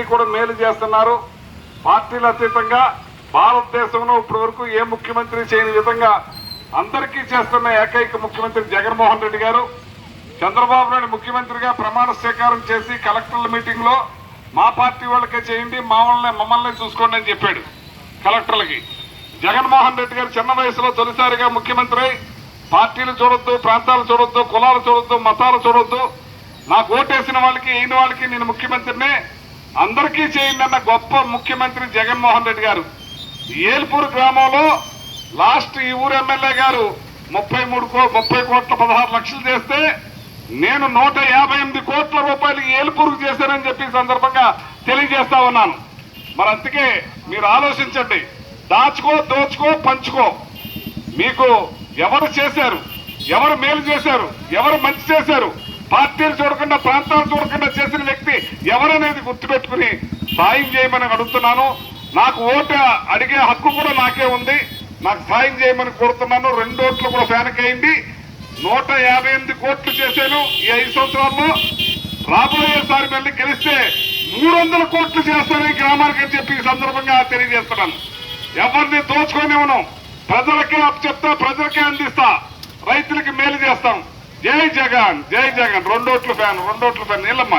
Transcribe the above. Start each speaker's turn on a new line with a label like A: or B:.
A: అందరికీ కూడా మేలు చేస్తున్నారు. పార్టీల అతీతంగా భారతదేశంలో ఇప్పటి వరకు ఏ ముఖ్యమంత్రి చేయని విధంగా అందరికీ చేస్తున్న ఏకైక ముఖ్యమంత్రి జగన్మోహన్ రెడ్డి గారు చంద్రబాబు నాయుడు ముఖ్యమంత్రిగా ప్రమాణ స్వీకారం చేసి కలెక్టర్ల మీటింగ్లో మా పార్టీ వాళ్ళకే చేయండి మమ్మల్ని మమ్మల్ని చూసుకోండి అని చెప్పాడు కలెక్టర్లకి. జగన్మోహన్ రెడ్డి గారు చిన్న వయసులో తొలిసారిగా ముఖ్యమంత్రి పార్టీలు చూడొద్దు ప్రాంతాలు చూడొద్దు కులాలు చూడొద్దు మతాలు చూడొద్దు. నాకు ఓటేసిన వాళ్ళకి అయిన వాళ్ళకి నేను ముఖ్యమంత్రినే అందరికీ చేయండి అన్న గొప్ప ముఖ్యమంత్రి జగన్మోహన్ రెడ్డి గారు. ఏల్పూర్ గ్రామంలో లాస్ట్ ఈ ఊరు ఎమ్మెల్యే గారు ముప్పై మూడు కో ముప్పై కోట్ల పదహారు లక్షలు చేస్తే నేను నూట యాభై ఎనిమిది కోట్ల రూపాయలు ఏలుపూరుకు చేశానని చెప్పి సందర్భంగా తెలియజేస్తా ఉన్నాను. మరి అందుకే మీరు ఆలోచించండి. దాచుకో దోచుకో పంచుకో. మీకు ఎవరు చేశారు ఎవరు మేలు చేశారు ఎవరు మంచి చేశారు పార్టీలు చూడకుండా ప్రాంతాలు చూడకుండా చేసిన ఎవరనేది గుర్తుపెట్టుకుని సాయం చేయమని అడుగుతున్నాను. నాకు ఓటు అడిగే హక్కు కూడా నాకే ఉంది. నాకు సాయం చేయమని కోరుతున్నాను. రెండు ఓట్లు కూడా ఫ్యాన్కి అయింది. నూట యాభై ఎనిమిది కోట్లు చేశాను ఈ ఐదు సంవత్సరాల్లో. రాబోయేసారి మళ్ళీ గెలిస్తే మూడు వందల కోట్లు చేస్తాను ఈ గ్రామానికి అని చెప్పి ఈ సందర్భంగా తెలియజేస్తున్నాను. ఎవరిని దోచుకోనివ్వను. ప్రజలకే అప్పు చెప్తా ప్రజలకే అందిస్తా. రైతులకి మేలు చేస్తాం. జై జగన్ జై జగన్. రెండోట్లు ఫ్యాన్ రెండోట్ల ఫ్యాన్. నీళ్ళమ్మ